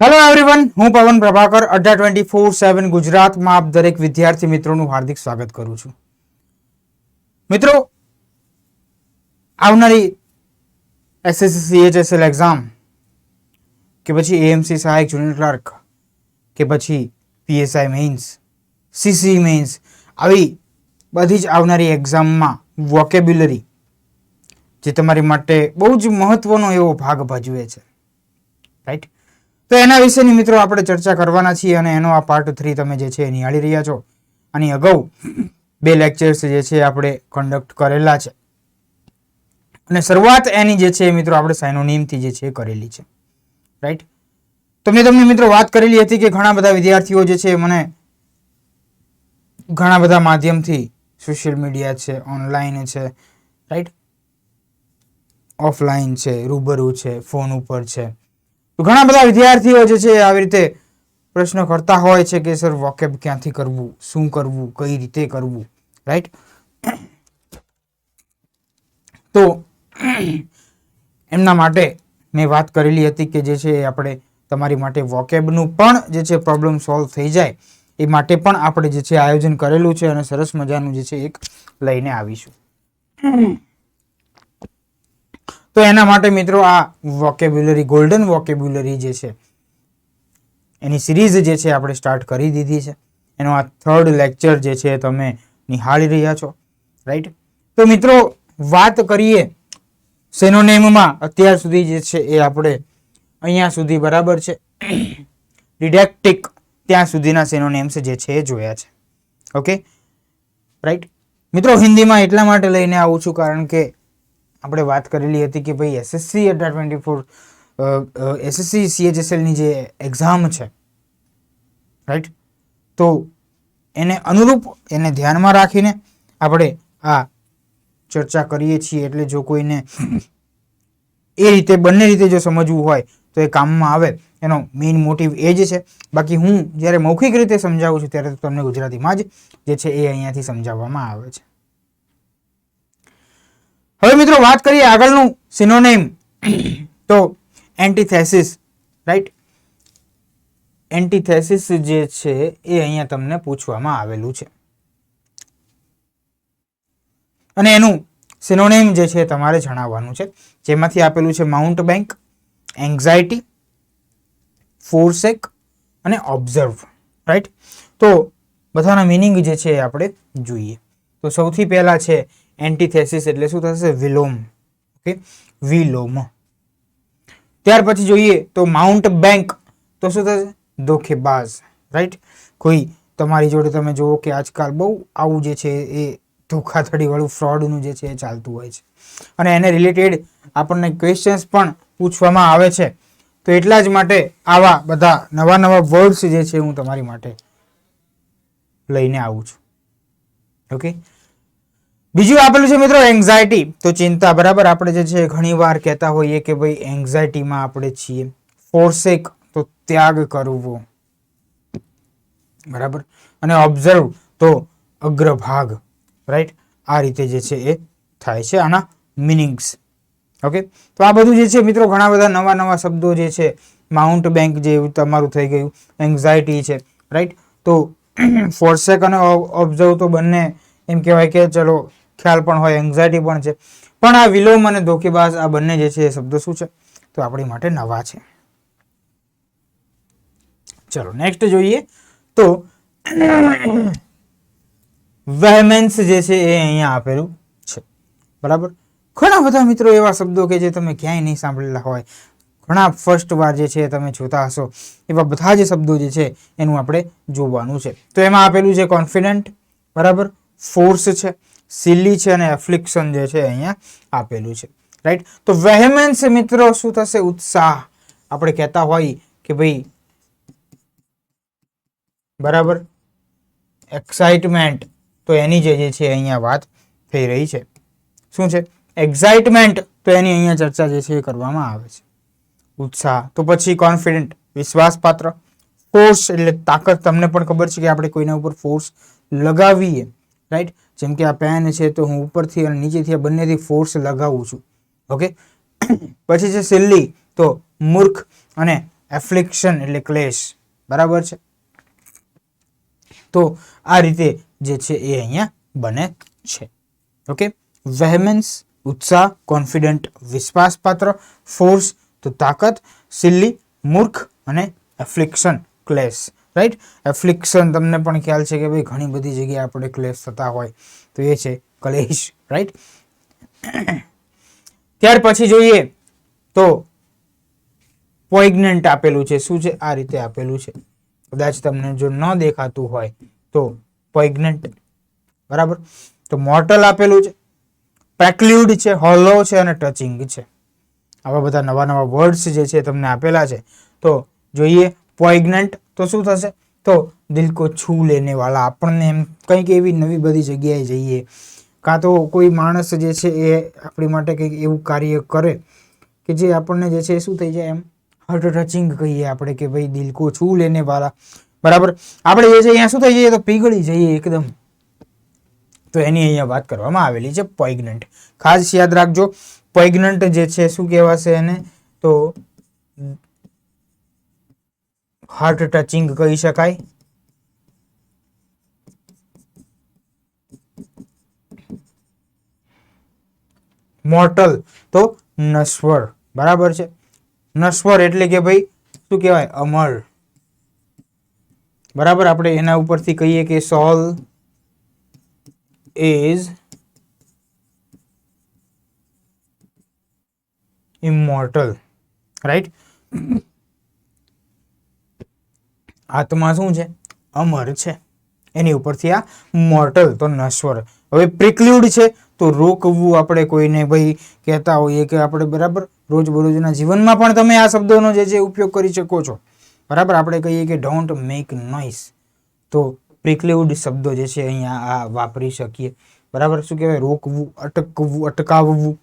Hello everyone હું પવન પ્રભાકર અઢાર ટ્વેન્ટી ફોર સેવન ગુજરાતમાં આપ દરેક વિદ્યાર્થી મિત્રોનું હાર્દિક સ્વાગત કરું છું. મિત્રો, આવનારી એસએસસી સીએચએસએલ એક્ઝામ કે પછી એએમસી સહાયક જુનિયર ક્લાર્ક કે પછી પીએસઆઈ મેઇન્સ સીસી મેઇન્સ આવી બધી જ આવનારી એક્ઝામમાં વોકેબ્યુલરી જે તમારી માટે બહુ જ મહત્વનો એવો ભાગ ભજવે છે. રાઈટ તો એના વિશેની મિત્રો આપણે ચર્ચા કરવાના છીએ અને એનો આ પાર્ટ થ્રી તમે જે છે એ નિહાળી રહ્યા છો. આની અગાઉ બે લેક્ચર્સ જે છે આપણે કન્ડક્ટ કરેલા છે. અને શરૂઆત એની જે છે એ મિત્રો આપણે સાઇનોનિમથી જે છે કરેલી છે. રાઈટ તો મેં તમને મિત્રો વાત કરેલી હતી કે ઘણા બધા વિદ્યાર્થીઓ જે છે મને ઘણા બધા માધ્યમથી સોશિયલ મીડિયા છે ઓનલાઈન છે રાઈટ ઓફલાઈન છે, રૂબરૂ છે ફોન ઉપર છે. તો ઘણા બધા વિદ્યાર્થીઓ જે છે આવી રીતે પ્રશ્ન કરતા હોય છે કે, સર, વોકેબ ક્યાંથી કરવું? શું કરવું? કઈ રીતે કરવું? રાઈટ તો એમના માટે મેં વાત કરેલી હતી કે જે છે આપણે તમારી માટે વોકેબનું પણ જે છે પ્રોબ્લેમ સોલ્વ થઈ જાય, એ માટે પણ આપણે જે છે આયોજન કરેલું છે અને સરસ મજાનું જે છે એક લઈને આવીશું. તો એના માટે મિત્રો આ વોકેબ્યુલરી ગોલ્ડન વોકેબ્યુલરી જે છે, એની સિરીઝ જે છે આપણે સ્ટાર્ટ કરી દીધી છે. એનો આ થર્ડ લેક્ચર જે છે તમે નિહાળી રહ્યા છો રાઈટ તો મિત્રો વાત કરીએ સેનોનેમમાં અત્યાર સુધી જે છે એ આપણે અહીંયા સુધી બરાબર છે. ડિડેક્ટિક ત્યાં સુધીના સેનોનેમ્સ જે છે એ જોયા છે. ઓકે રાઈટ મિત્રો, હિન્દીમાં એટલા માટે લઈને આવું છું કારણ કે આપણે વાત કરેલી હતી કે ભાઈ એસએસસી અઢાર ટ્વેન્ટી ફોર એસએસસી સીએચએસએલની જે એક્ઝામ છે રાઈટ તો એને અનુરૂપ એને ધ્યાનમાં રાખીને આપણે આ ચર્ચા કરીએ છીએ. એટલે જો કોઈને એ રીતે, બંને રીતે જો સમજવું હોય તો એ કામમાં આવે. એનો મેઇન મોટિવ એ જ છે. બાકી હું જ્યારે મૌખિક રીતે સમજાવું છું ત્યારે તમને ગુજરાતીમાં જ જે છે એ અહીંયાથી સમજાવવામાં આવે છે. હવે મિત્રો વાત કરીએ આગળનું સિનોનેમ તો એન્ટીથેસિસ રાઈટ એન્ટીથેસિસ જે છે એ અહીંયા તમને પૂછવામાં આવેલું છે. અને એનું સિનોનેમ જે છે તમારે જણાવવાનું છે. જેમાંથી આપેલું છે માઉન્ટ બેંક એન્ઝાયટી ફોરસેક અને ઓબ્ઝર્વ રાઈટ તો બધાના મિનિંગ જે છે એ આપણે જોઈએ. તો સૌથી પહેલા છે એન્ટીથેસિસ એટલે શું થશે? વિલોમ. ઓકે? વિલોમ. ત્યાર પછી જોઈએ તો માઉન્ટ બેંક તો શું થશે? ધોખેબાજ. રાઈટ કોઈ તમારી જોડે તમે જુઓ કે આજકાલ બહુ આવું જે છે એ ધોખાધડીવાળું ફ્રોડનું જે છે એ ચાલતું હોય છે. અને એને રિલેટેડ આપણને ક્વેશ્ચન્સ પણ પૂછવામાં આવે છે. તો એટલા જ માટે આવા બધા નવા નવા વર્ડ્સ જે છે હું તમારી માટે લઈને આવું છું. ઓકે બીજું આપેલું છે મિત્રો એન્ઝાયટી તો ચિંતા, બરાબર? આપણે જે છે ઘણી વાર કહેતા હોઈએ કે ભાઈ એન્ઝાયટીમાં આપણે છીએ. ફોર્સેક તો ત્યાગ કરવો. બરાબર? અને ઓબ્ઝર્વ તો અગ્રભાગ. રાઈટ આ રીતે જે છે એ થાય છે આના મિનિંગ્સ ઓકે તો આ બધું જે છે મિત્રો ઘણા બધા નવા નવા શબ્દો જે છે માઉન્ટ બેંક જે તમારું થઈ ગયું એન્ઝાયટી છે. રાઈટ તો ફોર્સેક અને ઓબ્ઝર્વ તો બંને એમ કહેવાય કે ચલો ખ્યાલ પણ હોય એન્ઝાયટી પણ છે. પણ આ વિલોમ અને ધોકેબાજ આ બંને જે છે એ શબ્દો શું છે? તો આપણી માટે નવા છે. ચલો નેક્સ્ટ જોઈએ તો વહેમેન્સ જે છે એ અહીંયા આપેલું છે. બરાબર? ઘણા બધા મિત્રો એવા શબ્દો કે જે તમે ક્યાંય નહીં સાંભળેલા હોય. ઘણા ફર્સ્ટ વાર જે છે તમે જોતા હશો. એવા બધા જ શબ્દો જે છે એનું આપણે જોવાનું છે. તો એમાં આપેલું છે કોન્ફિડન્ટ બરાબર? ફોર્સ છે. સિલ્લી છે અને એફ્લિક્શન જે છે અહીંયા આપેલું છે. રાઈટ તો વેહેમેન્સ મિત્રો શું થશે? ઉત્સાહ. આપણે કહેતા હોય કે ભાઈ બરાબર? એક્સાઇટમેન્ટ તો એની જે છે અહીંયા વાત થઈ રહી છે. શું છે? એક્સાઇટમેન્ટ તો એની અહીંયા ચર્ચા જે છે એ કરવામાં આવે છે. ઉત્સાહ. તો પછી કોન્ફિડન્ટ વિશ્વાસપાત્ર. ફોર્સ એટલે તાકાત. તમને પણ ખબર છે કે આપણે કોઈના ઉપર ફોર્સ લગાવીએ. રાઈટ જેમ કે આ પેન છે તો હું ઉપરથી અને નીચેથી આ બંનેથી ફોર્સ લગાવું છું. ઓકે પછી છે સિલ્લી તો મૂર્ખ અને એફ્લિક્શન એટલે ક્લેશ. બરાબર છે? તો આ રીતે જે છે એ અહીંયા બને છે. ઓકે વેહમેન્સ ઉત્સાહ કોન્ફિડન્ટ વિશ્વાસપાત્ર ફોર્સ તો તાકાત સિલ્લી મૂર્ખ અને એફ્લિક્શન ક્લેશ. રાઈટ એફ્લિક્શન તમને પણ ખ્યાલ છે કે ભાઈ ઘણી બધી જગ્યાએ આપણે ક્લેશ થતા હોય. તો એ છે ક્લેશ રાઈટ ત્યાર પછી જોઈએ તો પોઇગ્નન્ટ આપેલું છે. શું છે? આ રીતે આપેલું છે. કદાચ તમને જો ન દેખાતું હોય તો પોઇગ્નન્ટ બરાબર? તો મોર્ટલ આપેલું છે. પેક્લ્યુડ છે હોલો છે અને ટચિંગ છે. આવા બધા નવા નવા વર્ડ્સ જે છે તમને આપેલા છે. તો જોઈએ પોઇગ્નન્ટ તો શું થશે? તો દિલ કો છૂ લેને વાળા આપણને એમ કંઈક એવી નવી બધી જગ્યાએ જઈએ. કાં તો કોઈ માણસ જે છે એ આપણી માટે કંઈક એવું કાર્ય કરે કે જે આપણને જે છે એ શું થઈ જાય એમ? હાર્ટ ટચિંગ કહીએ આપણે કે ભાઈ, દિલ કો છૂ લેને વાળા બરાબર? આપણે જે છે અહીંયા શું થઈ જઈએ તો પીગળી જઈએ એકદમ. તો એની અહીંયા વાત કરવામાં આવેલી છે પોઇગ્નન્ટ ખાસ યાદ રાખજો પોઇગ્નન્ટ જે છે શું કહેવાશે એને? તો હાર્ટ ટચિંગ કહી શકાય. મોર્ટલ તો નશ્વર, બરાબર છે? નશ્વર એટલે કે ભાઈ, શું કહેવાય? અમર. બરાબર? આપણે એના ઉપરથી કહીએ કે સોલ ઇઝ ઇમોર્ટલ રાઈટ આત્મા શું છે? અમર છે. એની ઉપરથી આ મોર્ટલ તો નશ્વર. હવે પ્રિક્લ્યુડ છે, તો રોકવું આપણે કોઈને ભાઈ કહેતા હોઈએ કે આપણે બરાબર રોજબરોજના જીવનમાં પણ તમે આ શબ્દોનો જે છે ઉપયોગ કરી શકો છો. બરાબર, આપણે કહીએ કે ડોન્ટ મેક નોઇસ તો પ્રિક્લ્યુડ શબ્દો જે છે અહીંયા આ વાપરી શકીએ. બરાબર, શું કહેવાય? રોકવું, અટકવું, અટકાવવું.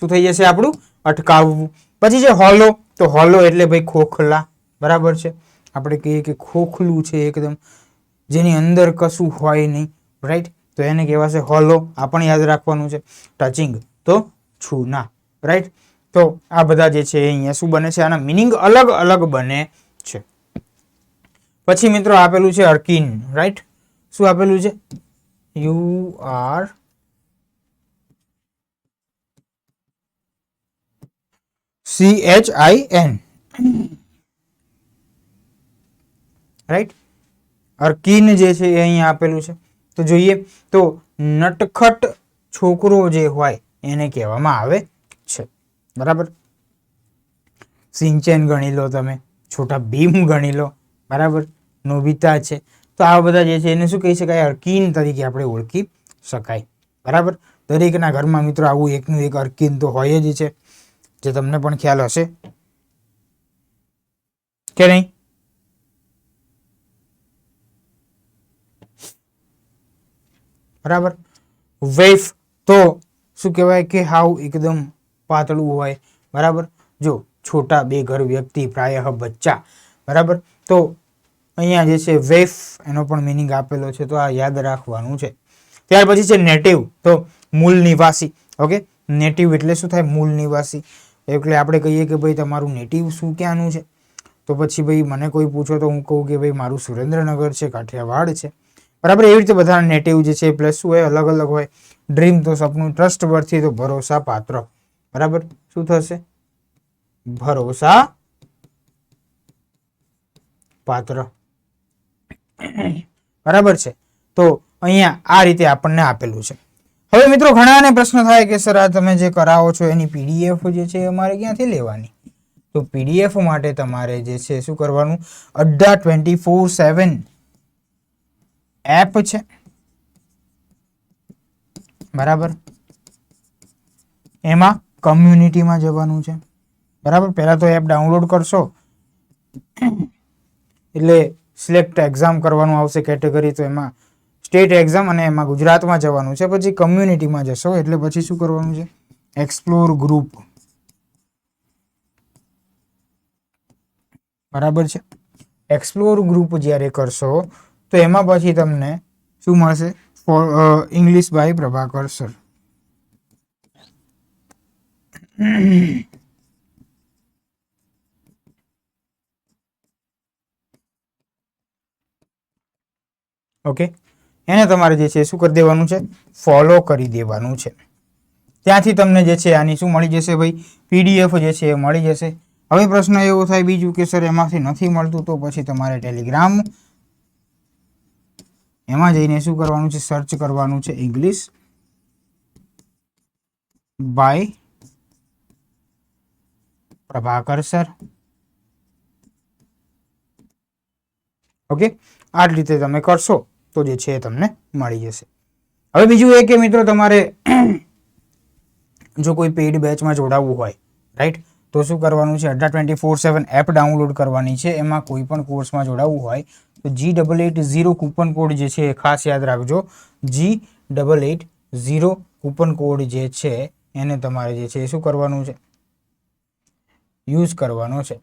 શું થઈ જશે આપણું? અટકાવવું. પછી છે હોલો તો હોલો એટલે ભાઈ ખોખલા, બરાબર છે? આપણે કહીએ કે ખોખલું છે એકદમ, જેની અંદર કશું હોય નહીં રાઈટ તો એને કહેવાશે હોલો, આ પણ યાદ રાખવાનું છે ટચિંગ તો છૂના રાઈટ તો આ બધા જે છે અહીંયા શું બને છે? આના મિનિંગ અલગ અલગ બને છે. પછી મિત્રો આપેલું છે અર્કિન રાઈટ શું આપેલું છે? U R C H I N right urchin જે છે એ અહીંયા આપેલું છે. તો જોઈએ, તો નટખટ છોકરો જે હોય એને કહેવામાં આવે છે. બરાબર? સિંચન ગણી લો તમે, છોટા ભીમ ગણી લો. બરાબર? નોબિતા છે. તો આ બધા જે છે એને શું કહી શકાય? અર્કીન તરીકે આપણે ઓળખી શકાય. બરાબર? દરેકના ઘરમાં મિત્રો આવું એકનું એક અર્કીન તો હોય જ છે. જે તમને પણ ખ્યાલ હશે. કે નહીં? બરાબર. વેફ તો શું કહેવાય કે હાવ એકદમ પાતળું હોય. બરાબર? જો, છોટા બે ઘર વ્યક્તિ, પ્રાયઃ બચ્ચા. બરાબર? તો અહીંયા જે છે વેફ, એનો પણ મિનિંગ આપેલો છે, તો આ યાદ રાખવાનું છે. ત્યાર પછી છે નેટિવ, તો મૂળ નિવાસી ઓકે? નેટિવ એટલે શું થાય? મૂળ નિવાસી એટલે આપણે કહીએ કે ભાઈ, તમારું નેટિવ શું ક્યાંનું છે? તો પછી ભાઈ, મને કોઈ પૂછો તો હું કહું કે ભાઈ, મારું સુરેન્દ્રનગર છે, કાઠિયાવાડ છે. બરાબર, એવી રીતે બધા નેટિવ જે છે પ્લસ શું હોય, અલગ અલગ હોય. ડ્રીમ તો સપનું ટ્રસ્ટ પરથી તો ભરોસા પાત્ર. બરાબર, શું થશે? ભરોસા પાત્ર. બરાબર છે. તો અહીંયા આ રીતે આપણને આપેલું છે. હવે મિત્રો ઘણાને પ્રશ્ન થાય કે, સર, આ તમે જે કરાવો છો, એની પીડીએફ જે છે અમારે ક્યાંથી લેવાની? તો પીડીએફ માટે તમારે જે છે, શું કરવાનું? અડધા ટ્વેન્ટી ફોર સેવન એપ છે. બરાબર? એમાં કમ્યુનિટીમાં જવાનું છે. બરાબર? પહેલાં તો એપ ડાઉનલોડ કરશો. એટલે સિલેક્ટ એક્ઝામ કરવાનું આવશે કેટેગરી તો એમાં સ્ટેટ એક્ઝામ અને એમાં ગુજરાતમાં જવાનું છે. પછી કમ્યુનિટીમાં જશો. એટલે પછી શું કરવાનું છે? એક્સપ્લોર ગ્રુપ બરાબર છે? એક્સપ્લોર ગ્રુપ જ્યારે કરશો, તો એમાં પછી તમને શું મળશે? English by Prabhakar sir okay એને તમારે જે છે શું કરી દેવાનું છે? ફોલો કરી દેવાનું છે. ત્યાંથી તમને જે છે આની શું મળી જશે ભાઈ? પીડીએફ જે છે એ મળી જશે. હવે પ્રશ્ન એવો થાય બીજું કે સર એમાંથી નથી મળતું તો પછી તમારે ટેલિગ્રામ એમાં જઈને શું કરવાનું છે? સર્ચ કરવાનું છે English by Prabhakar sir. Okay આ રીતે તમે કરશો. તો જે છે એ તમને મળી જશે. હવે બીજું એ કે મિત્રો તમારે જો કોઈ પેઇડ બેચમાં જોડાવવું હોય રાઈટ તો શું કરવાનું છે? અઢાર twenty four seven app download કરવાની છે. એમાં કોઈ પણ કોર્સમાં જોડાવવું હોય, તો G double eight zero coupon code જે છે એ ખાસ યાદ રાખજો. G double eight zero coupon code જે છે, એને તમારે જે છે એ શું કરવાનું છે? યુઝ કરવાનો છે.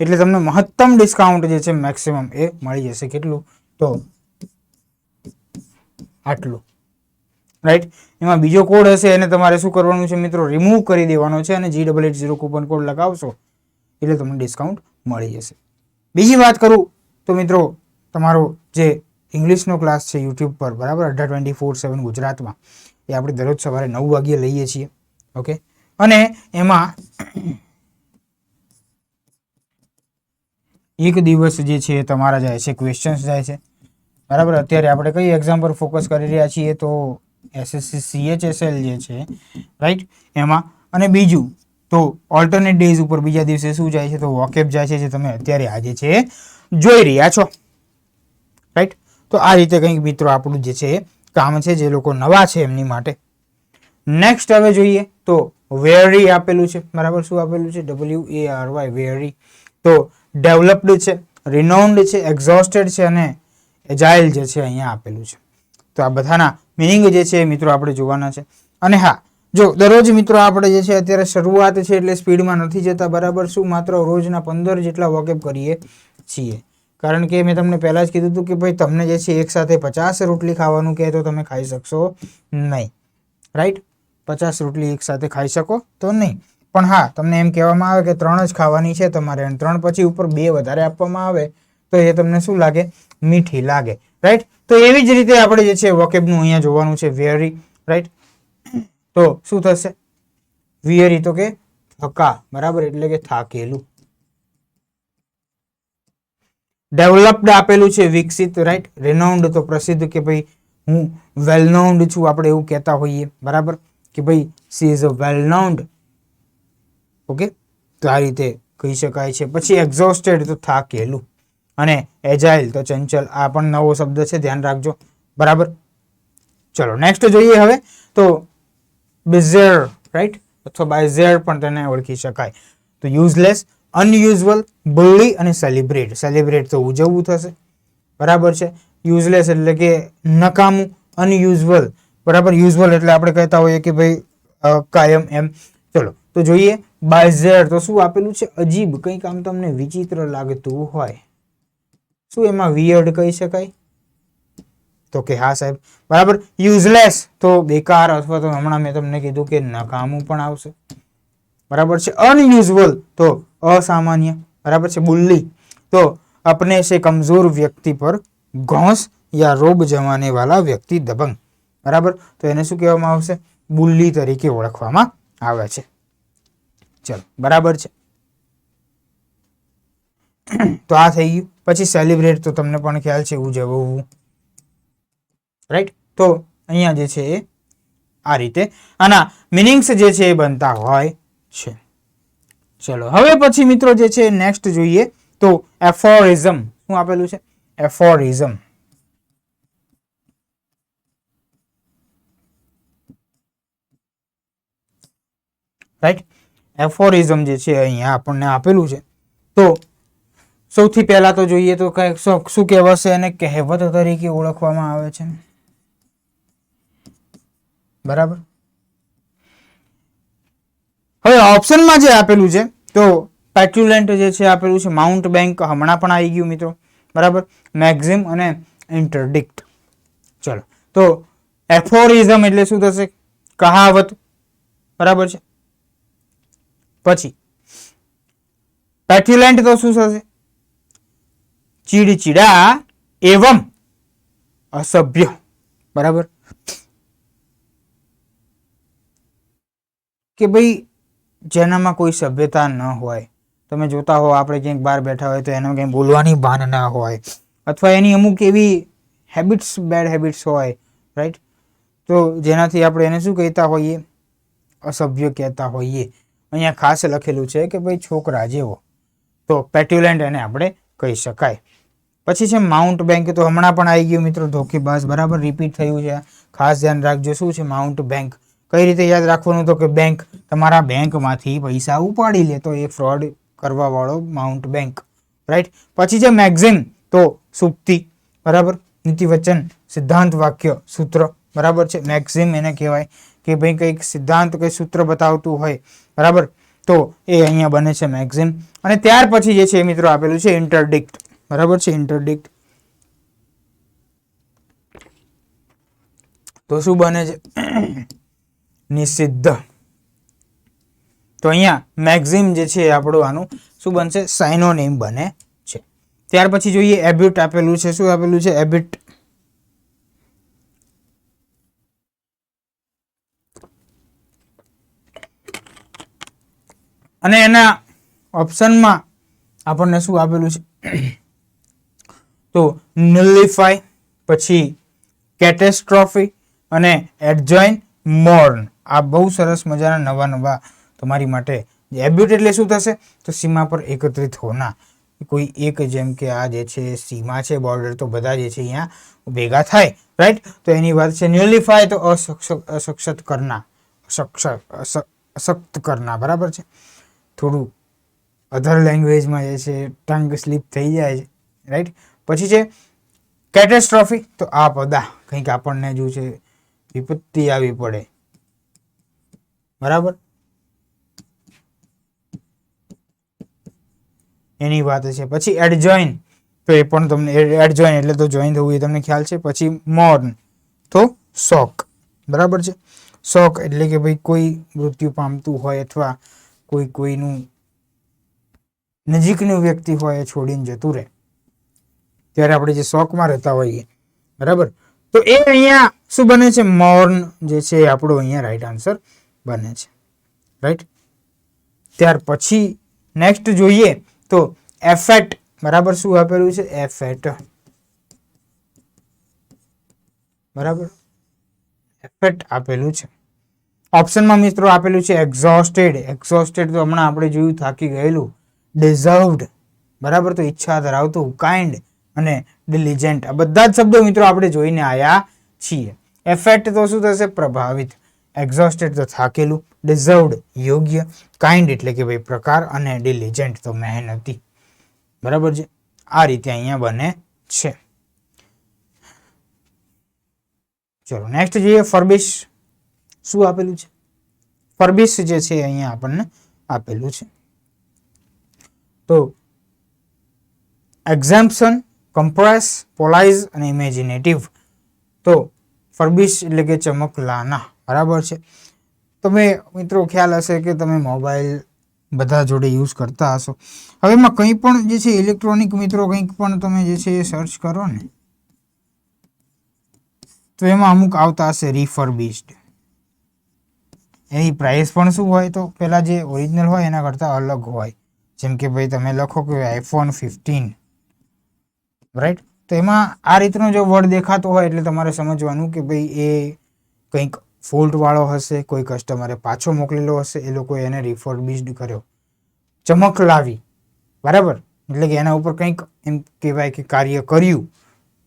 એટલે તમને મહત્તમ ડિસ્કાઉન્ટ જે છે મેક્સિમમ એ મળી જશે. કેટલું? તો આટલું. રાઈટ એમાં બીજો કોડ હશે, એને તમારે શું કરવાનું છે મિત્રો? રિમૂવ કરી દેવાનો છે અને G double eight zero coupon code લગાવશો, એટલે તમને ડિસ્કાઉન્ટ મળી જશે. બીજી વાત કરું, તો મિત્રો, તમારો જે ઇંગ્લિશનો ક્લાસ છે યુટ્યુબ પર, બરાબર? અઢાર ટ્વેન્ટી ફોર સેવન ગુજરાતમાં, એ આપણે દરરોજ સવારે નવ વાગ્યે લઈએ છીએ. ઓકે અને એમાં એક દિવસ જે છે તમારા જાય છે ક્વેશ્ચન્સ જાય છે. બરાબર? અત્યારે આપણે કઈ એક્ઝામ પર ફોકસ કરી રહ્યા છીએ તો એસએસસી સીએચએસએલ જે છે રાઈટ એમાં અને બીજું તો ઓલ્ટરનેટ ડેઝ ઉપર બીજા દિવસે શું જાય છે તો વોકેપ જાય છે જે તમે અત્યારે આજે છે જોઈ રહ્યા છો. રાઈટ તો આ રીતે કંઈક મિત્રો આપણું જે છે કામ છે, જે લોકો નવા છે એમની માટે. નેક્સ્ટ હવે જોઈએ તો વેરી આપેલું છે. બરાબર? શું આપેલું છે? W A R Y wary. તો ડેવલપ્ડ છે રિનાઉન્ડ છે એક્ઝોસ્ટેડ છે અને એજાઇલ જે છે અહીંયા આપેલું છે. તો આ બધાના મિનિંગ જે છે મિત્રો આપણે જોવાના છે. અને હા, જો દરરોજ મિત્રો આપણે જે છે અત્યારે શરૂઆત છે એટલે સ્પીડમાં નથી જતા, બરાબર શું? માત્ર રોજના પંદર જેટલા વોકેપ કરીએ છીએ. કારણ કે મેં તમને પહેલાં જ કીધું હતું કે ભાઈ તમને જે છે એક સાથે પચાસ રોટલી ખાવાનું કહે તો તમે ખાઈ શકશો નહીં. રાઈટ પચાસ રોટલી એક સાથે ખાઈ શકો તો નહીં. પણ હા, તમને એમ કહેવામાં આવે કે ત્રણ જ ખાવાની છે તમારે અને ત્રણ પછી ઉપર બે વધારે આપવામાં આવે, તો એ તમને શું લાગે? મીઠી લાગે રાઈટ તો એવી જ રીતે આપણે જે છે વોકેબનું અહીંયા જોવાનું છે વેરી રાઈટ તો શું થશે? વિયરી તો કે થકા, બરાબર? એટલે કે થાકેલું. ડેવલપ્ડ આપેલું છે, વિકસિત રાઈટ રેનાઉન્ડ તો પ્રસિદ્ધ કે ભાઈ હું વેલ નાઉન્ડ છું, આપણે એવું કહેતા હોઈએ, બરાબર? કે ભાઈ she is a well known okay? તો આ રીતે કહી શકાય છે. પછી એક્ઝોસ્ટેડ તો થાકેલું. અને એજાઇલ તો ચંચલ, આ પણ નવો શબ્દ છે, ધ્યાન રાખજો. બરાબર? ચલો નેક્સ્ટ જોઈએ હવે. તો બિઝેર રાઈટ અથવા બાયઝેર પણ તેને ઓળખી શકાય. તો યુઝલેસ અનયુઝવલ બુલ્લી અને સેલિબ્રેટ સેલિબ્રેટ તો ઉજવવું થશે. બરાબર છે? યુઝલેસ એટલે કે નકામું અનયુઝવલ બરાબર? યુઝવલ એટલે આપણે કહેતા હોઈએ કે ભાઈ કાયમ એમ. ચલો, તો જોઈએ. બાયઝેર તો શું આપેલું છે અજીબ કંઈક આમ તમને વિચિત્ર લાગતું હોય શું એમાં વિયર્ડ કહી શકાય તો કે હા સાહેબ બરાબર યુઝલેસ તો બેકાર અથવા તો હમણાં મેં તમને કીધું કે નકામું પણ આવશે બરાબર છે અનયુઝવલ તો અસામાન્ય બરાબર છે બુલ્લી તો अपने से कमजोर व्यक्ति पर घोंस या रोब जमाने वाला व्यक्ति दबंग બરાબર તો એને શું કહેવામાં આવશે બુલ્લી તરીકે ઓળખવામાં આવે છે ચલો, બરાબર છે. તો આ થઈ ગયું. પછી સેલિબ્રેટ તો તમને પણ ખ્યાલ છે ઉજવવું રાઈટ તો અહીંયા જે છે આ રીતે. આના મિનિંગ્સ જે છે એ બનતા હોય છે. ચલો, હવે પછી મિત્રો જે છે નેક્સ્ટ જોઈએ. તો એફોરિઝમ શું આપેલું છે? એફોરિઝમ રાઈટ એફોરિઝમ જે છે અહીંયા આપણને આપેલું છે. તો સૌથી પહેલાં તો જોઈએ તો કંઈક શું કહેવાશે એને કહેવત તરીકે ઓળખવામાં આવે છે. બરાબર? હવે ઓપ્શનમાં જે આપેલું છે, તો પેટ્યુલેન્ટ જે છે આપેલું છે, માઉન્ટ બેંક હમણાં પણ આવી ગયું મિત્રો. બરાબર? મેક્ઝિમ અને ઇન્ટરડિક્ટ. ચલો. તો એફોરિઝમ એટલે શું થશે? કહાવત. બરાબર છે? પછી પેટ્યુલેન્ટ તો શું થશે? ચીડચીડા એવમ અસભ્ય. બરાબર? કે ભાઈ, જેનામાં કોઈ સભ્યતા ન હોય. તમે જોતા હો, આપણે ક્યાંક બહાર બેઠા હોય તો એનો કંઈ બોલવાની ભાન ના હોય. અથવા એની અમુક એવી હેબિટ્સ બેડ હેબિટ્સ હોય રાઈટ તો જેનાથી આપણે એને શું કહેતા હોઈએ? અસભ્ય કહેતા હોઈએ. અહીંયા ખાસ લખેલું છે કે ભાઈ છોકરા જેવો. તો પેટ્યુલેન્ટ એને આપણે કહી શકાય. પછી છે માઉન્ટ બેંક તો હમણાં પણ આવી ગયું મિત્રો ધોકેબાજ બરાબર રિપીટ થયું છે. ખાસ ધ્યાન રાખજો શું છે માઉન્ટ બેંક. કઈ રીતે યાદ રાખવાનું તો કે બેંક તમારા બેંકમાંથી પૈસા ઉપાડી લે તો એ ફ્રોડ કરવાવાળો માઉન્ટ બેંક. રાઈટ પછી છે મેગઝિન તો સુપ્તિ. બરાબર? નીતિવચન સિદ્ધાંત વાક્ય સૂત્ર. બરાબર છે? મેક્સિમ એને કહેવાય. કે ભાઈ કંઈક સિદ્ધાંત, કંઈ સૂત્ર બતાવતું હોય. બરાબર? તો એ અહીંયા બને છે મેક્ઝિમ અને ત્યાર પછી જે છે એ મિત્રો આપેલું છે ઇન્ટરડિક્ટ બરાબર છે? ઇન્ટરડિક્ટ તો શું બને છે? નિષિદ્ધ. તો અહીંયા મેક્ઝિમ જે છે આપણું આનું શું બનશે? સાઇનોનેમ બને છે. ત્યાર પછી જોઈએ એબિટ આપેલું છે. શું આપેલું છે? એબિટ અને એના ઓપ્શનમાં આપણને શું આપેલું છે? તો નુલિફાય પછી કેટેસ્ટ્રોફી અને એડજોઇન મોર્ન આ બહુ સરસ મજાના નવા નવા તમારી માટે એબ્યુટ એટલે શું થશે? તો સીમા પર એકત્રિત હોના. કોઈ એક જેમ કે આ જે છે, સીમા છે બોર્ડર તો બધા જે છે અહીંયા ભેગા થાય રાઈટ તો એની વાત છે ન્યુલિફાય તો અસક્ષ અસક્ષત કરના અસક્ષ અસક્ત કરના, બરાબર છે? થોડું અધર લેંગ્વેજમાં જે છે ટંગ સ્લીપ થઈ જાય છે રાઈટ પછી છે કેટેસ્ટ્રોફી તો આ પદા કંઈક આપણને જો છે, વિપત્તિ આવી પડે. બરાબર? એની વાત છે. પછી એડજોઇન તો એ પણ તમને એડજોઇન એટલે તો જોઈન થવું એ તમને ખ્યાલ છે. પછી મોર્ન તો શોક. બરાબર છે? શોક એટલે કે ભાઈ કોઈ મૃત્યુ પામતું હોય અથવા કોઈ કોઈનું નજીકનું વ્યક્તિ હોય એ છોડીને જતું રહે. ત્યારે આપણે જે શોકમાં રહેતા હોઈએ, બરાબર? તો એ અહીંયા શું બને છે? મોર્ન જે છે એ આપણો અહીંયા રાઈટ આન્સર બને છે. રાઈટ ત્યાર પછી નેક્સ્ટ જોઈએ તો એફેટ બરાબર શું આપેલું છે? એફેટ બરાબર? એફેટ આપેલું છે. ઓપ્શનમાં મિત્રો આપેલું છે એક્ઝોસ્ટેડ એક્ઝોસ્ટેડ તો હમણાં આપણે જોયું, થાકી ગયેલું. ડિઝર્વડ બરાબર? તો ઈચ્છા ધરાવતું કાઇન્ડ અને ડિલિજન્ટ આ બધા જ શબ્દો મિત્રો આપણે જોઈને આવ્યા છીએ. એફેક્ટ તો શું થશે? પ્રભાવિત. એક્ઝોસ્ટેડ તો થાકેલું. ડિઝર્વડ યોગ્ય. કાઇન્ડ એટલે કે ભાઈ પ્રકાર અને ડિલિજન્ટ તો મહેનતી. બરાબર છે? આ રીતે અહીંયા બને છે. ચલો નેક્સ્ટ જોઈએ ફર્બિશ. શું આપેલું છે? ફર્બિશ જે છે અહીંયા આપણને આપેલું છે. તો એક્ઝામ્પશન કમ્પ્રેસ પોલાઇઝ અને ઇમેજિનેટિવ તો ફર્બિશ એટલે કે ચમકલાના, બરાબર છે? તમે મિત્રો ખ્યાલ હશે કે તમે મોબાઈલ બધા જોડે યુઝ કરતા હશો. હવે એમાં કંઈ પણ જે છે ઇલેક્ટ્રોનિક મિત્રો કંઈક પણ તમે જે છે એ સર્ચ કરો ને. તો એમાં અમુક આવતા હશે રિફર્બિશ્ડ એની પ્રાઇસ પણ શું હોય તો પહેલાં જે ઓરિજિનલ હોય એના કરતાં અલગ હોય. જેમ કે ભાઈ તમે લખો કે આઈફોન ફિફ્ટીન રાઈટ તો એમાં આ રીતનો જો વર્ડ દેખાતો હોય એટલે તમારે સમજવાનું કે ભાઈ એ કંઈક ફોલ્ટવાળો હશે, કોઈ કસ્ટમરે પાછો મોકલેલો હશે, એ લોકોએ એને રિફર્બિશ્ડ કર્યો. ચમક લાવી. બરાબર? એટલે કે એના ઉપર કંઈક એમ કહેવાય કે કાર્ય કર્યું,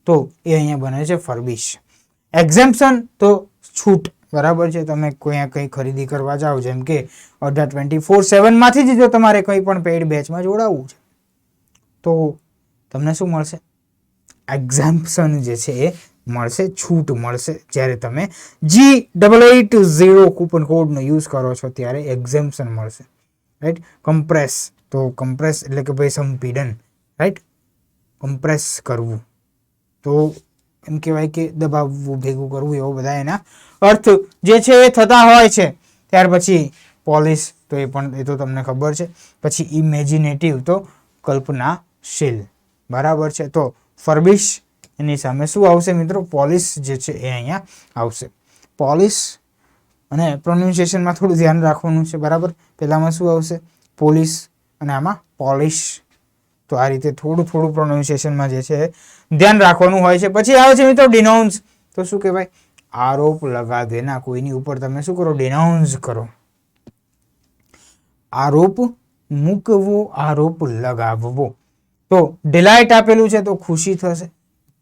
તો એ અહીંયા બને છે ફર્બિશ. એક્ઝેમ્પશન તો છૂટ. બરાબર છે, તમે કોઈ કંઈ ખરીદી કરવા જાઓ, જેમ કે અઢાર ટ્વેન્ટી ફોર સેવનમાંથી જ જો તમારે કંઈ પણ પેઇડ બેચમાં જોડાવવું છે, તો તમને શું મળશે? એક્ઝામ્પશન જે છે એ મળશે, છૂટ મળશે. જ્યારે તમે G double eight zero coupon કોડનો યુઝ કરો છો, ત્યારે એક્ઝેમ્પશન મળશે. રાઈટ કમ્પ્રેસ તો કમ્પ્રેસ એટલે કે ભાઈ સંપીડન. રાઈટ કમ્પ્રેસ કરવું. તો એમ કહેવાય કે દબાવવું, ભેગું કરવું એવો બધા એના અર્થ જે છે એ થતા હોય છે. ત્યાર પછી પોલિશ તો એ પણ, એ તો તમને ખબર છે. પછી ઇમેજિનેટિવ, તો કલ્પનાશીલ બરાબર છે? તો ફર્બિશ, એની સામે શું આવશે મિત્રો? પોલિશ જે છે એ અહીંયા આવશે. પોલિશ અને પ્રોનાઉન્સિએશનમાં થોડું ધ્યાન રાખવાનું છે. બરાબર? પહેલામાં શું આવશે? પોલીસ અને આમાં પોલિશ. તો આ રીતે થોડું થોડું પ્રોનાઉન્સિએશનમાં જે છે, ધ્યાન રાખવાનું હોય છે. પછી આવે છે મિત્રો ડિનાઉન્સ તો શું કહેવાય? આરોપ લગા દેના, કોઈની ઉપર તમે શું કરો? ડિનાઉન્સ કરો. આરોપ મૂકવો, આરોપ લગાવવો. તો ડિલાઇટ આપેલું છે તો ખુશી થશે.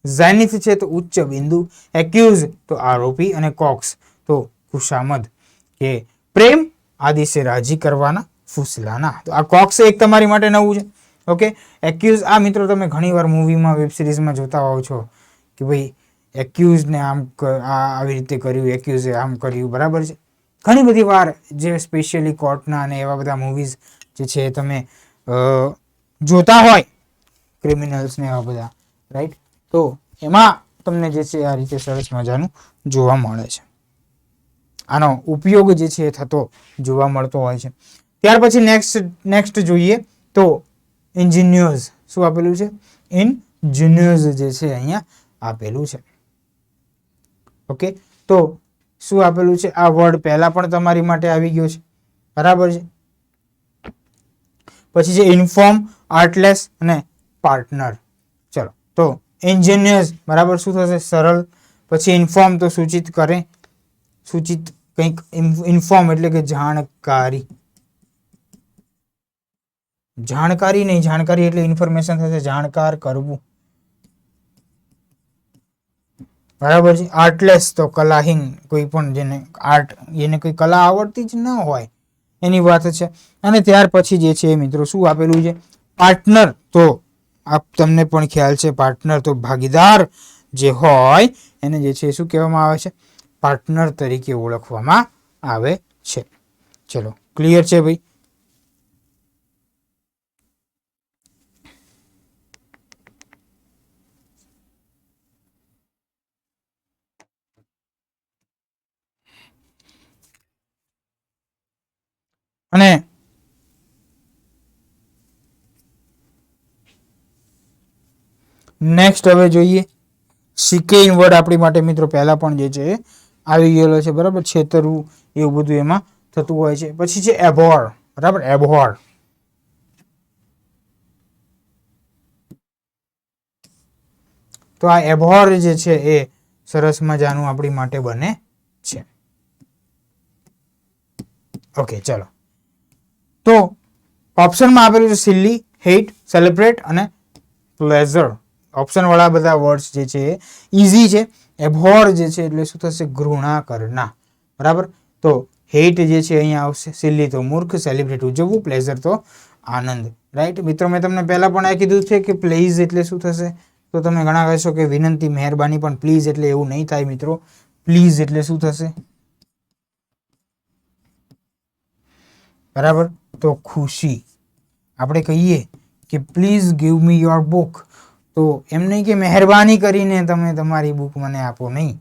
ઝેનિથ છે તો ઉચ્ચ બિંદુ. એક્યુઝ તો આરોપી અને કોક્સ તો ખુશામદ. કે પ્રેમ આદિશે રાજી કરવાના, ફૂસલાના. તો આ કોક્સ એક તમારી માટે નવું છે. ઓકે એક્યુઝ આ મિત્રો તમે ઘણીવાર મૂવીમાં વેબ સિરીઝમાં જોતા હોવ છો કે ભાઈ એક્યુઝને આમ આવી રીતે કર્યું એક્યુઝે આમ કર્યું, બરાબર છે? ઘણી બધી વાર જે સ્પેશિયલી કોર્ટના અને એવા બધા મૂવીઝ જે છે તમે જોતા હોય ક્રિમિનલ્સને એવા બધા રાઈટ તો એમાં તમને જે છે આ રીતે સરસ મજાનું જોવા મળે છે. આનો ઉપયોગ જે છે થતો જોવા મળતો હોય છે. ત્યાર પછી નેક્સ્ટ નેક્સ્ટ જોઈએ તો ઇન્જિનિયર્સ શું આપેલું છે? ઇન્જિનિયર્સ જે છે અહીંયા આપેલું છે. ઓકે તો શું આપેલું છે? આ વર્ડ પહેલા પણ તમારી માટે આવી ગયો છે. બરાબર છે? પછી છે ઇન્ફોર્મ આર્ટલેસ અને પાર્ટનર ચલો. તો એન્જિનિયર્સ બરાબર શું થશે? સરળ. પછી ઇન્ફોર્મ તો સૂચિત કરે. સૂચિત કંઈક ઇન્ફોર્મ એટલે કે જાણકારી. જાણકારી નહીં, જાણકારી એટલે ઇન્ફોર્મેશન થશે, જાણકાર કરવું. બરાબર છે? આર્ટલેસ તો કલાહીન કોઈ પણ જેને આર્ટ એને કોઈ કલા આવડતી જ ન હોય, એની વાત છે. અને ત્યાર પછી જે છે મિત્રો, શું આપેલું છે? પાર્ટનર તો આપ તમને પણ ખ્યાલ છે પાર્ટનર તો ભાગીદાર જે હોય, એને જે છે શું કહેવામાં આવે છે? પાર્ટનર તરીકે ઓળખવામાં આવે છે. ચલો ક્લિયર છે ભાઈ? અને નેક્સ્ટ હવે જોઈએ સિકેઇન વર્ડ આપણી માટે મિત્રો પહેલા પણ જે છે આવી ગયેલો છે, બરાબર? છેતરવું એવું બધું એમાં થતું હોય છે. પછી છે એબોર બરાબર? એબોર તો આ એબોર જે છે એ સરસ મજાનું આપણી માટે બને છે. ઓકે ચલો. તો ઓપ્શનમાં આપેલું છે સિલ્લી હેટ સેલિબ્રેટ અને પ્લેઝર ઓપ્શનવાળા બધા વર્ડ્સ જે છે એ ઇઝી છે. એભોર જે છે એટલે શું થશે? ઘૃણા કરના. બરાબર? તો હેટ જે છે અહીંયા આવશે. સિલ્લી તો મૂર્ખ સેલિબ્રેટ ઉજવવું પ્લેઝર તો આનંદ. રાઈટ મિત્રો, મેં તમને પહેલાં પણ આ કીધું છે કે પ્લીઝ એટલે શું થશે? તો તમે ઘણા કહેશો કે વિનંતી, મહેરબાની, પણ પ્લીઝ એટલે એવું નહીં થાય મિત્રો. પ્લીઝ એટલે શું થશે? બરાબર? તો ખુશી. આપણે કહીએ કે please give me your book તો એમ નહીં કે મહેરબાની કરીને તમે તમારી બુક મને આપો નહીં.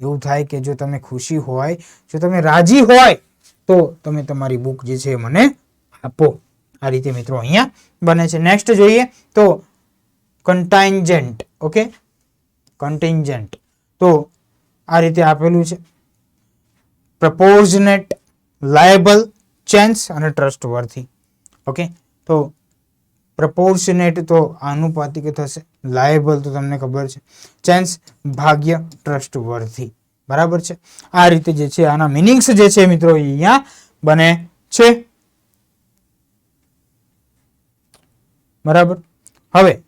એવું થાય કે જો તમે ખુશી હોય, જો તમે રાજી હોય, તો તમે તમારી બુક જે છે મને આપો. આ રીતે મિત્રો અહીંયા બને છે. નેક્સ્ટ જોઈએ તો કન્ટાઇન્જન્ટ ઓકે કન્ટિન્જન્ટ તો આ રીતે આપેલું છે. પ્રપોઝનેટ લાયબલ ચેન્સ અને ટ્રસ્ટ વર્થી ઓકે તો પ્રપોર્શનેટ તો આનુપાતિક થશે. લાયબલ તો તમને ખબર છે. ચેન્સ ભાગ્ય ટ્રસ્ટ વર્થી બરાબર છે? આ રીતે જે છે, આના મિનિંગ્સ જે છે મિત્રો અહીંયા બને છે. બરાબર? હવે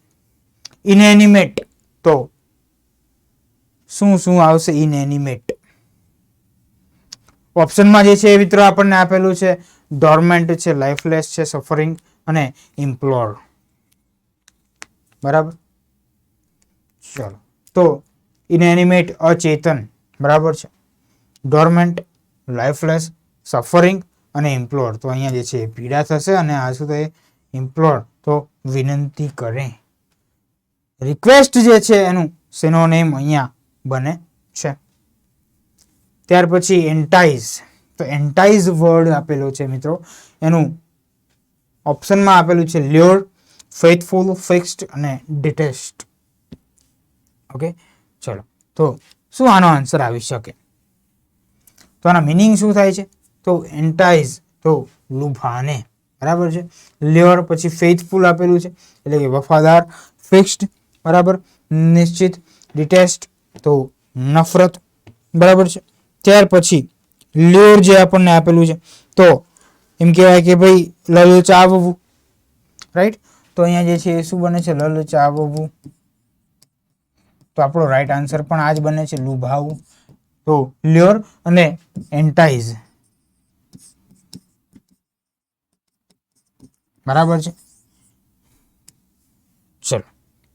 ઇનએનિમેટ તો શું શું આવશે? ઇનએનિમેટ ઓપ્શનમાં જે છે એ મિત્રો આપણને આપેલું છે ડોર્મેન્ટ છે લાઈફલેસ છે સફરિંગ અને ઇમ્પ્લોર બરાબર? ચલો. તો ઇનએનિમેટ અચેતન. બરાબર છે? ડોર્મેન્ટ લાઈફલેસ સફરિંગ અને ઇમ્પ્લોર તો અહીંયા જે છે એ પીડા થશે અને આ શું થાય? ઇમ્પ્લોર તો વિનંતી કરે. રિક્વેસ્ટ જે છે એનું સિનોનેમ અહીંયા બને છે. ત્યાર પછી એન્ટાઇઝ તો એન્ટાઇઝ વર્ડ આપેલો છે મિત્રો. એનું ઓપ્શનમાં આપેલું છે લ્યોર ફેથફુલ ફિક્સ્ડ અને ડિટેસ્ટ ઓકે ચલો. તો શું આનો આન્સર આવી શકે? તો આના મિનિંગ શું થાય છે? તો એન્ટાઇઝ તો લુભાને. બરાબર છે? લ્યોર પછી ફેથફુલ આપેલું છે. એટલે કે વફાદાર ફિક્સ્ડ બરાબર? નિશ્ચિત ડિટેસ્ટ તો નફરત. બરાબર છે? ત્યાર પછી લ્યોર જે આપણને આપેલું છે, તો એમ કહેવાય કે ભાઈ લલચાવવું રાઈટ તો અહીંયા જે છે એ શું બને છે? લલચાવવું તો આપણો રાઈટ આન્સર પણ આ જ બને છે, લુભાવું. તો લ્યોર અને એન્ટાઇઝ બરાબર છે? ચલો.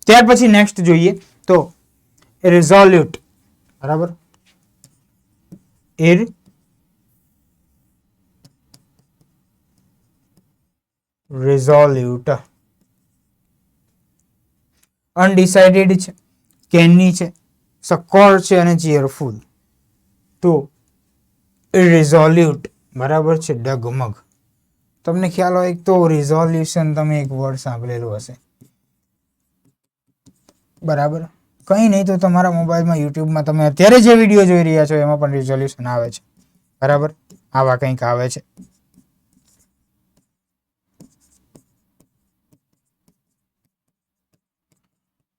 ત્યાર પછી નેક્સ્ટ જોઈએ તો રિઝોલ્યુટ બરાબર? ઇર રિઝોલ્યુટ અનડિસાઇડેડ છે કેની છે સકોર છે અને ચીયરફુલ તો રિઝોલ્યુટ બરાબર છે, ડગમગ. તમને ખ્યાલ હોય તો રિઝોલ્યુશન તમે એક વર્ડ સાંભળેલું હશે. બરાબર? કંઈ નહીં, તો તમારા મોબાઈલમાં, યુટ્યુબમાં તમે અત્યારે જે વીડિયો જોઈ રહ્યા છો, એમાં પણ રિઝોલ્યુશન આવે છે. બરાબર? આવા કંઈક આવે છે.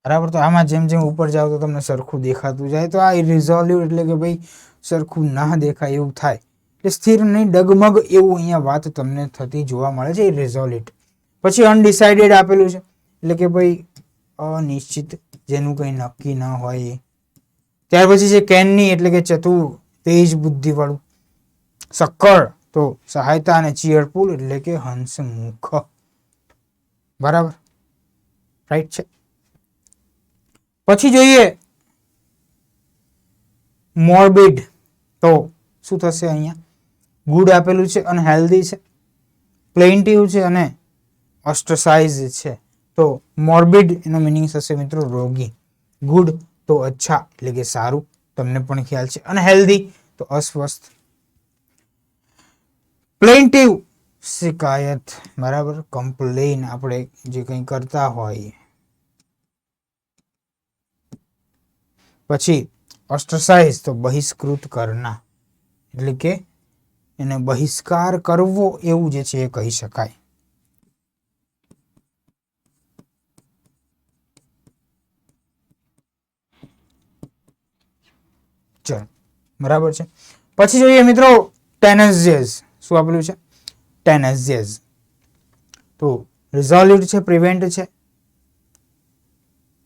બરાબર? તો આમાં જેમ જેમ ઉપર જાવ તો તમને સરખું દેખાતું જાય. તો આ રિઝોલ્યુ એટલે કે ભાઈ સરખું ના દેખાય એવું થાય. એટલે સ્થિર નહીં, ડગમગ એવું અહીંયા વાત તમને થતી જોવા મળે છે, એ રિઝોલ્યુટ પછી અનડિસાઇડેડ આપેલું છે. એટલે કે ભાઈ અનિશ્ચિત જેનું કંઈ નક્કી ન હોય ત્યાર પછી છે કેનની, એટલે કે ચતુર તેજ બુદ્ધિવાળું. સક્કર તો સહાયતા અને ચીયરફુલ એટલે કે હંસમુખ. બરાબર? રાઈટ છે. પછી જોઈએ મોર્બિડ તો શું થશે અહીંયા? ગુડ આપેલું છે અને હેલ્ધી છે. પ્લેન્ટિવ છે અને ઓસ્ટ્રસાઇઝ છે. તો મોર્બિડ એનો મિનિંગ થશે મિત્રો રોગી. ગુડ તો અચ્છા એટલે કે સારું. તમને પણ ખ્યાલ છે. અને હેલ્ધી તો અસ્વસ્થ. પ્લેન્ટિવ શિકાયત. બરાબર? કમ્પ્લેન આપણે જે કંઈ કરતા હોય પછી ઓસ્ટ્રસાઇઝ તો બહિષ્કૃત કરના. એટલે કે એને બહિષ્કાર કરવો એવું જે છે એ કહી શકાય. ચલો, બરાબર છે. પછી જોઈએ મિત્રો ટેનઝિયસ શું આપેલું છે? ટેનઝિયસ તો રિઝોલ્યુટ છે પ્રિવેન્ટ છે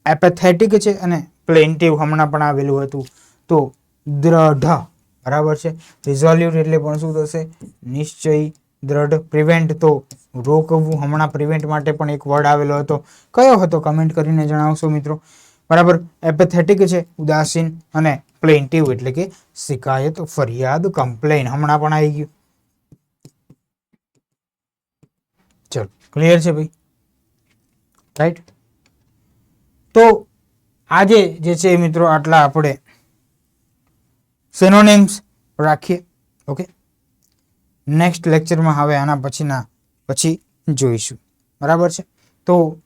એપેથેટિક છે અને પ્લેન્ટિવ હમણાં પણ આવેલું હતું. તો દ્રઢ, બરાબર છે. રિઝોલ્યુટ એટલે પણ શું થશે? નિશ્ચય, દ્રઢ પ્રિવેન્ટ તો રોકવું હમણાં પ્રિવેન્ટ માટે પણ એક વર્ડ આવેલો હતો. કયો હતો? કમેન્ટ કરીને જણાવશો મિત્રો. બરાબર? એપેથેટિક છે, ઉદાસીન અને પ્લેન્ટિવ એટલે કે શિકાયત, ફરિયાદ, કમ્પ્લેન. હમણાં પણ આવી ગયું. ચલો, ક્લિયર છે ભાઈ? રાઈટ? તો આજે જે છે મિત્રો આટલા આપણે સેનોનેમ્સ રાખીએ, ઓકે? નેક્સ્ટ લેક્ચરમાં હવે આના પછીના, પછી જોઈશું. બરાબર છે? તો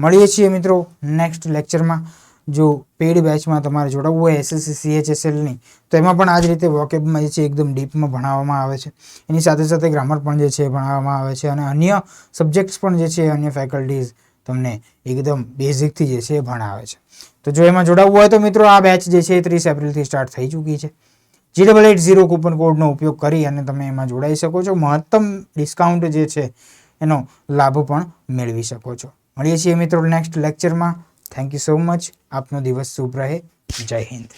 મળીએ છીએ મિત્રો નેક્સ્ટ લેક્ચરમાં જો પેડ બેચમાં તમારે જોડાવવું હોય એસએસસી સીએચએસએલની તો એમાં પણ આ જ રીતે વોકેબમાં જે છે એકદમ ડીપમાં ભણાવવામાં આવે છે. એની સાથે સાથે ગ્રામર પણ જે છે ભણાવવામાં આવે છે અને અન્ય સબ્જેક્ટ્સ પણ જે છે અન્ય ફેકલ્ટીઝ તમને એકદમ બેઝિકથી જે છે એ ભણાવે છે. તો જો એમાં જોડાવવું હોય તો મિત્રો આ બેચ જે છે એ ત્રીસ એપ્રિલથી સ્ટાર્ટ થઈ ચૂકી છે. G double eight zero coupon કોડનો ઉપયોગ કરી અને તમે એમાં જોડાઈ શકો છો. મહત્તમ ડિસ્કાઉન્ટ જે છે એનો લાભ પણ મેળવી શકો છો. મળીએ છીએ મિત્રો નેક્સ્ટ લેક્ચરમાં થેન્ક યુ સો મચ આપનો દિવસ શુભ રહે. જય હિન્દ.